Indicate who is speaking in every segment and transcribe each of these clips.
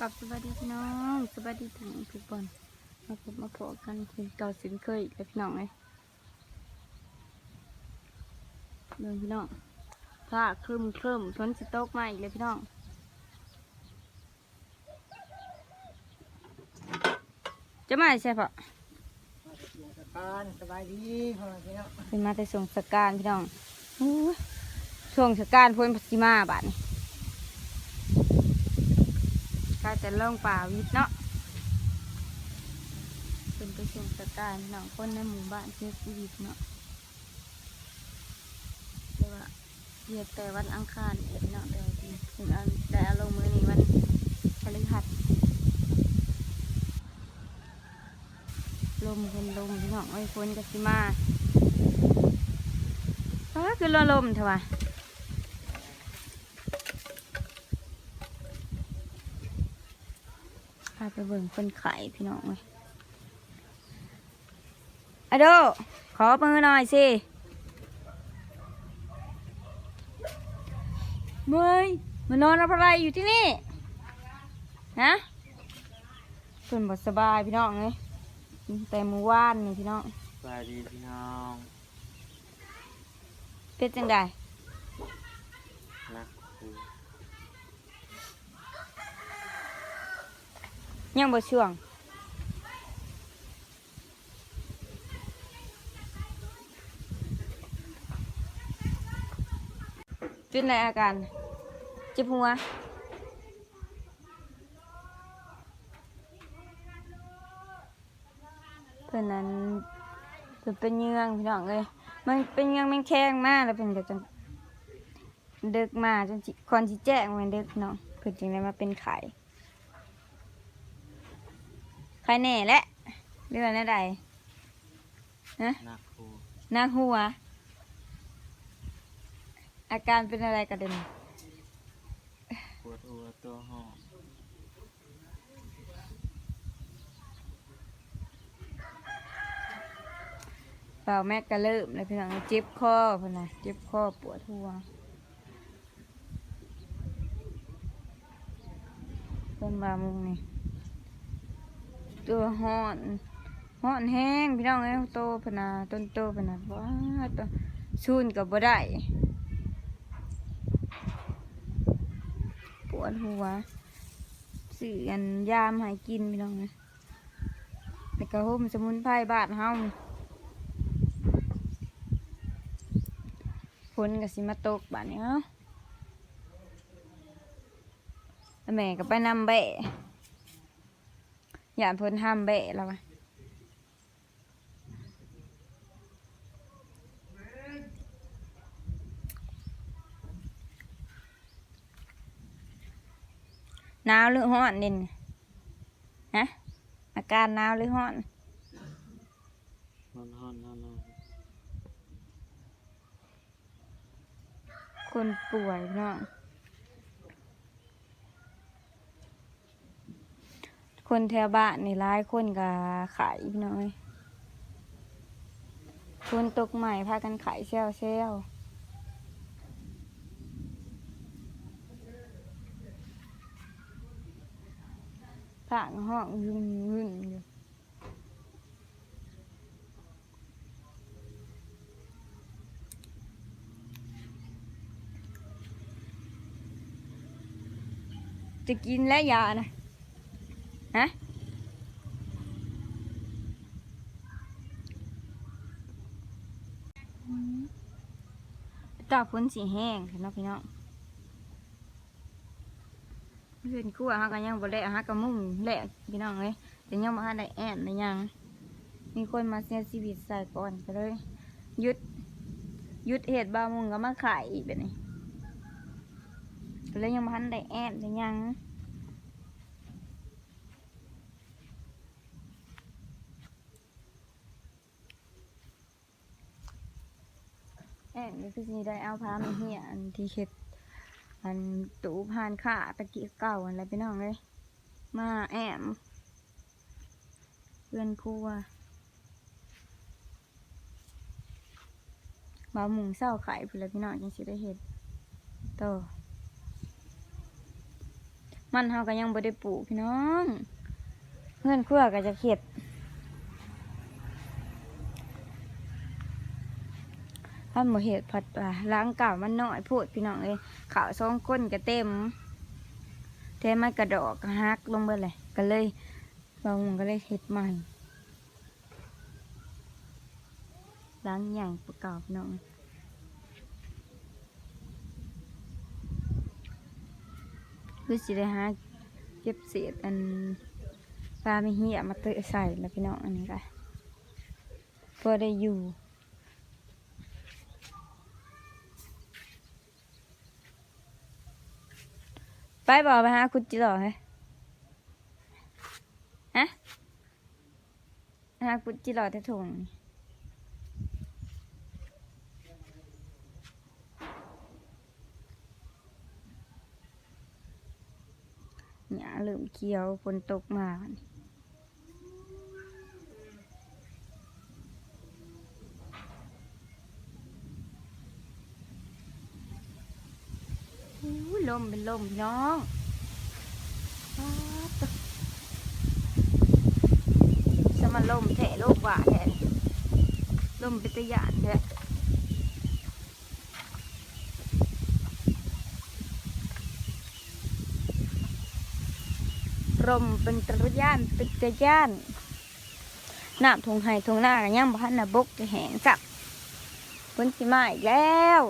Speaker 1: กับสวัสดีพี่น้องสวัสดีถึงทุกคนมาพบมาพบกันคือเก่าสินเคยกับพี่น้องเลยเดินพี่น้องผ้าครึมครึมฝนสิตกมาอีกเลยพี่น้องจะมาใช่ปะ
Speaker 2: สการสบายดีพ่อแม่พี่น้อง
Speaker 1: เป็นมาแต่ส่งสการพี่น้องอู้ยช่วงสการฝนพัชิมาบาดนี้ ก็จะลงป่าวิทย์เนาะเป็นไปส่งสการพี่น้องคนในหมู่บ้านเสียชีวิตเนาะแต่ว่าเรียกแต่วันอังคารเองเนาะแต่ว่าที่ถึงเอาได้เอาลงมือนี้วันพฤหัสลมเป็นลมพี่น้องไอ้ฝนก็สิมาฟ้าคือลลมเถอะวะาไปเบิ่งคนไข่พี่น้องเลยอะโด ขอมือหน่อยสิเมยมานอนรับอะไรอยู่ที่นี่ ฮะเพิ่นบสบายพี่น้องเลยแต่มือวานนี่พี่น้อง
Speaker 2: สบายดีพี่น้อง
Speaker 1: เป็นจังได
Speaker 2: นะครู
Speaker 1: ยังบ่ช่วงเป็นไรอาการเจ็บหัวเพื่อนนั้นเพิ่นเป็นเยื่องพี่น้องเลยมันเป็นเยื่องแมงแข้งมากแล้วเพิ่นก็จังเดึกมาจนคอนสิแจ้งมันเดึกน้องเพิ่นจึงได้มาเป็นไข่ ไข่แน่แหละเรื่องอะไรฮะ
Speaker 2: นะครู
Speaker 1: นางหัว อาการเป็นอะไรกันเด่น
Speaker 2: ปวดหัวตัวหอบ
Speaker 1: เปล่าแม่ก็เริ่มเลยพี่น้องเจ็บคอเพิ่นน่ะเจ็บคอปวดหัวเพิ่นว่ามุงนี่ ตัวห้อนห้อนแห้งพี่น้องเอ้ยโตพนน่ะต้นโตพนน่ะว้าตัวชูนก็บ่ได้ปวดหัวสื่อันยามให้กินพี่น้องเอ้ยแล้วก็ห่มสมุนไพรบานเฮาฝนก็สิมาตกบ้านนี้เอ้าแล้วแม่ก็ไปนำแบะ อย่าเพิ่นห้ามแบะแล้ววะหนาวหรือร้อนเด่นฮะอาการหนาวหรือร้อน
Speaker 2: นอนนอนนอนนอน
Speaker 1: คนป่วยพี่น้อง คนแถวบ้านนี่ร้ายคนก็ขายพี่น้อยคนตกใหม่พากันขายเซลเซลผางห้องยุ่งยุ่งอยู่จะกินและยานะ ฮะตาพ้นสีแห้งเห็นะพี่น้องเพื่อนกู้อาหารกันยังบ่ได้อาหารกับมุ่งแหละพี่น้องเลยแต่ยังมาได้แอนได้ยัง มีคนมาเสียชีวิตใส่ก่อนก็เลยยุดยุดเหตุบามุงก็มาขายอีกแบบนี้ก็เลยยังมาทันได้แอนได้ยัง แอนก็คือสิได้เอาพามาเฮียอันที่เฮ็ดอันตูผ่านขาตะกี้เก่าอะไรไปน้องเลยมาแอมเพื่อนครัวบาหมุงเศร้าไข่พุ่นละพี่น้องยังสิได้เห็ดโตมันเฮาก็ยังบ่ได้ปลูกพี่น้อง เพื่อนครัวก็จะเข็ด ถ้าบ่เห็ดผัดว่าล้างเก่ามันน้อยพูดพี่น้องเอ้ยข้าวสองคนก็เต็มแท้มันกระดอกก็หักลงเบิดเลยก็เลยบางมันก็เลยเฮ็ดใหม่ล้างใหญ่ประกอบพี่น้องคือสิได้หาเก็บเศษอันปลาไม่เหี้ยมาเตะใส่แล้วพี่น้องอันนี้ค่ะพอได้อยู่ ไปบอกไปหาคุณจิหล่อไหมฮะหาคุณจิหล่อแต่ถุงนี่หญ้าลืมเขียวฝนตกมาบัดนี้อู้ย ลมเป็นลมพี่น้องป๊าดตึ๊บสมาลมแถะโลกว่าแทนลมเป็นตะยานแท้ลมเป็นตะยานเป็นตะยานน้ำทงไห้ทงหน้ากันยังบ้านนะบกจะแหงจับฝนสิมาอีกแล้ว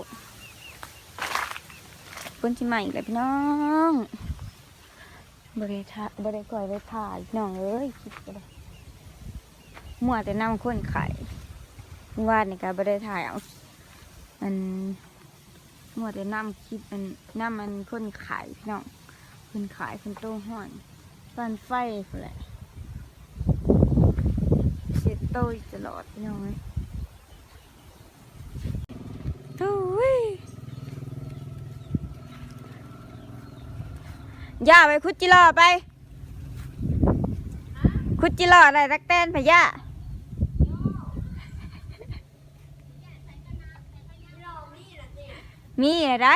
Speaker 1: ฝนสิมาอีกแล้วพี่น้องบริทาบริก่อยไว้ถ่ายพี่น้องเอ้ยคิดไปเลยมัวแต่น้ำข้นไข่วานนี่ก็บริถ่ายเอาอันมัวแต่น้ำคิดอันน้ำมันข้นไข่พี่น้องข้นไข่ข้นโต้ห้อนฟันไฟพุ่นแหละเช็ดโต้ตลอดพี่น้องเอ้ยโอ้ย ย่าไปคุดจิรอไป คุดจิรออะไรตักแตนพะย่ามีอะไร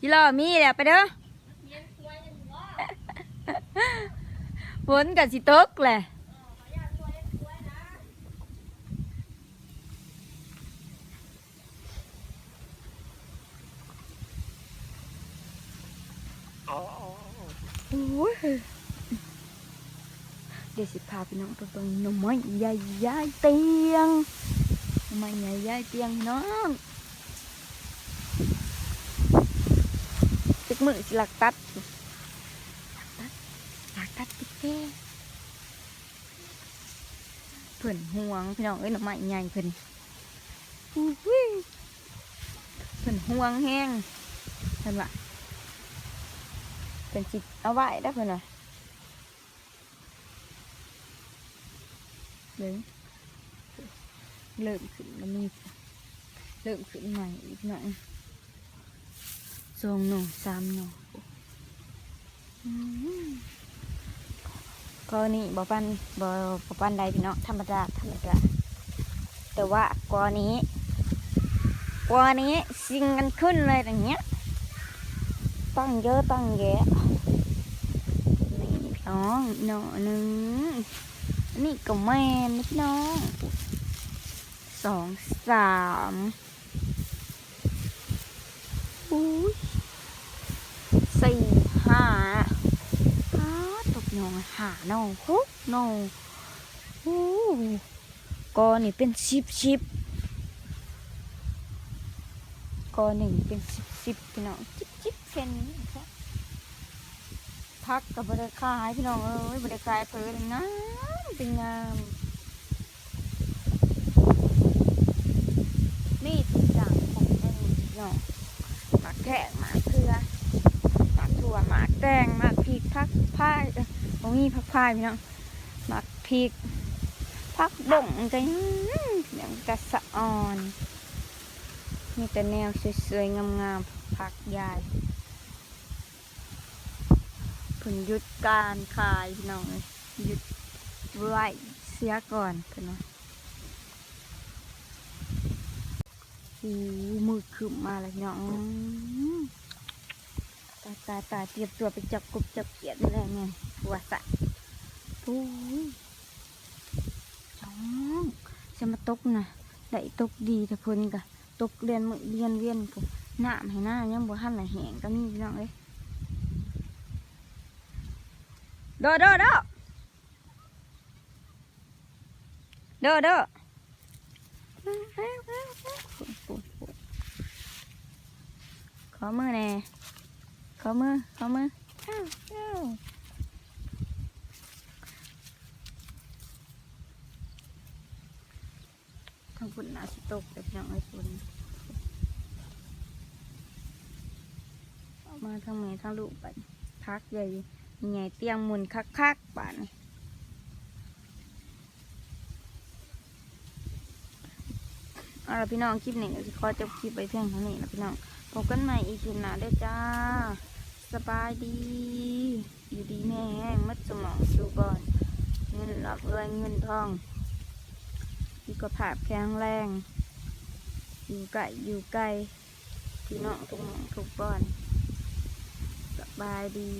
Speaker 1: จิรอมีแหละไปเด้อฝนกับสิตกแหละ โอ้ยเดี๋ยวสิพาพี่น้องไปเบิ่งหน่อไม้ใหญ่ใหญ่เตียงหน่อไม้ใหญ่ใหญ่เตียงน้องตึกมือสิหลักตัดหลักตัดหลักตัดติ๊กแก่เพิ่นห่วงพี่น้องเอ้ยหน่อไม้ใหญ่เพิ่นอู้หู้เพิ่นห่วงแห้งเพิ่นว่า เป็นจิตเอาไว้ได้เพื่อนน่ะเริ่มเริ่มขึ้นแล้วมีเริ่มขึ้นใหม่อีกหน่อยสองหน่อสามหน่อก็นี่บ่ปันบ่บ่ปันใดพี่น้องธรรมดาธรรมดาแต่ว่ากว่านี้กว่านี้สิงกันขึ้นเลยอย่างเงี้ยตั้งเยอะตั้งแยะ น้องหน่อหนึ่งนี่ก็แม่นนะพี่น้องสองสามอุ้ยสี่ห้าอ้าตกหน่องหาน่องหกน่อโอ้ก็นี่เป็นชิบชิบก็หนึ่งเป็นสิบสิบพี่น้องจิบจิบแค่นี้ครับ พักกับบริขายพี่น้องเอ้ยบริขายเพลินงามเป็นงามนี่ทุกอย่างของแม่พี่น้องหมากแขกหมากเกลือหมากถั่วหมากแตงหมากพริกพักพายเอ้ยบ่มีพักพายพี่น้องหมากพริกพักบ่งกันอย่างกระสะอ่อนมีแต่แนวสวยๆงามๆผักใหญ่ ผลหยุดการขายพี่น้องยหยุดไว้เสียก่อนพิ่นว่าหูมืดขึ้นมาแล้วพี่น้องตาตาตาเตรียมตัวไปจับกบจับเขียดนี่แหละไงหัวสะโอ้ยจ้องจะมาตกนะได้ตกดีแต่เพิ่นกะตกเรียนมือเรียนเวียนกูหน้าให้หน้ายังบ่ทันละแหงก็มีพี่น้องเอ้ย โดโดโดโดโดขอมือแน่ขอมือขอมืออ้าวอ้าวทางคุณนาสิตกแต่พี่น้องไอ้คุณเอามาทางแม่ทางลูกไปพักใหญ่ ใหญ่เตียงมุนคักๆป่านเอาละพี่น้องคลิปนี้ก็ขอจบคลิปไปเพียงเท่านี้นะพี่น้องพบกันใหม่อีกทีหน้าได้อจ้า สบายดี อยู่ดีแม่แห้งมัดสมองสู่ก่อนเงินหลับรวยเงินทองสุขภาแข็งแรง อยู่ไกลอยู่ไกลพี่น้องทุกหมองทุกบอนสบายดี